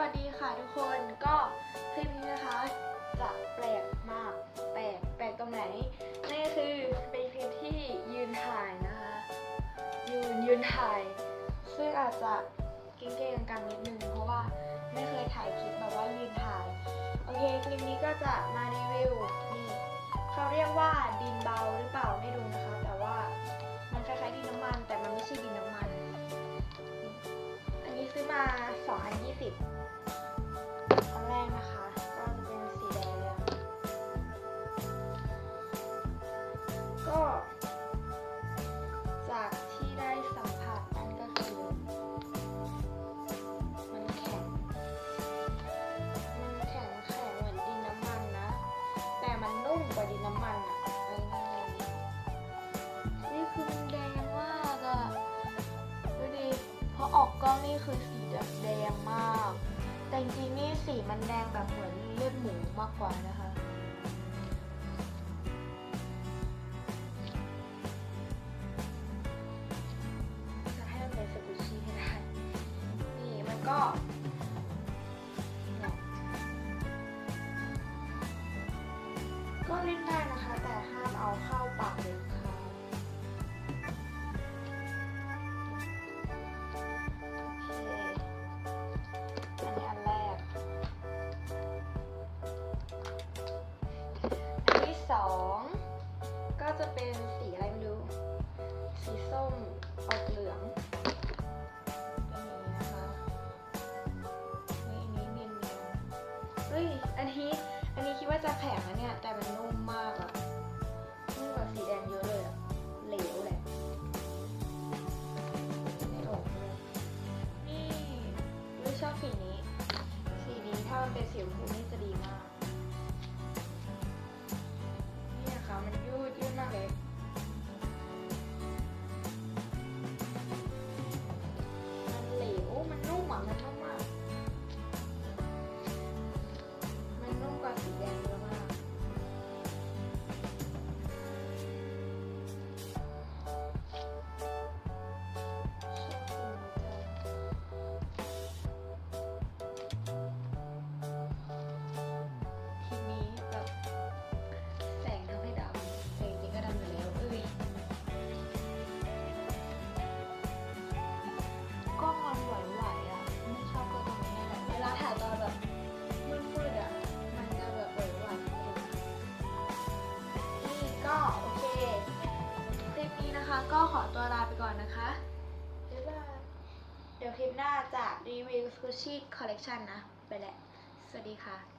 วัสดีค่ะทุกคนก็คลิปนี้นะคะจะแปลกมาก แปลกแปลกตรงไหนนั่คือเป็นคลิปที่ยืนถ่ายนะคะยืนยืนถ่าย ซึ่งอาจจะเก้งๆกังนิดนึงเพราะว่าไม่เคยถ่ายคลิปแบบว่ายืนถ่ายโอเคคลิปนี้ก็จะมารีวิวนี่เขาเรียกว่าดินเบาหรือเปล่าไม่รู้นะคะ แต่ว่ามันคล้ายๆดินน้ำมัน แต่มันไม่ใช่ดินน้ำมัน อันนี้ซื้อมา อัน20อันแรกนะคะ ก็จะเป็นสีแดงก็จากที่ได้สัมผัสนั่นก็คือ มันแข็ง มันแข็งแข็งเหมือนดินน้ำมันนะ แต่มันนุ่มกว่าดินน้ำมันอะเอาง่ายๆนี่คือมันแดงมากอะดูดิพอออกกล้องนี่คือสี แบบแดงมาก แต่จริงๆนี่สีมันแดงแบบเหมือนเลือดหมูมากกว่านะคะจะให้มันเป็นสกุชี่ให้ได้นี่มันก็เนี่ยก็เล่นได้นะคะ แต่ห้ามเอาเข้าปากเลยค่ะ จะเป็นสีอะไรไม่รู้ สีส้มออกเหลืองอันนี้นะคะนี่อันนี้เนียนๆเฮ้ย อันนี้ อันนี้คิดว่าจะแข็งนะเนี่ย แต่มันนุ่มมากอะนุ่มกว่าสีแดงเยอะเลยอะเหลวแหละไม่ออกเลยนี่รู้ชอบสีนี้ สีนี้ถ้ามันเป็นสีชมพูนี่จะดีมาก ก็ขอตัวลาไปก่อนนะคะ บ๊ายบาย เดี๋ยวคลิปหน้าจะรีวิวสกูชี่คอลเล t ชันนะ ไปแหละ สวัสดีค่ะ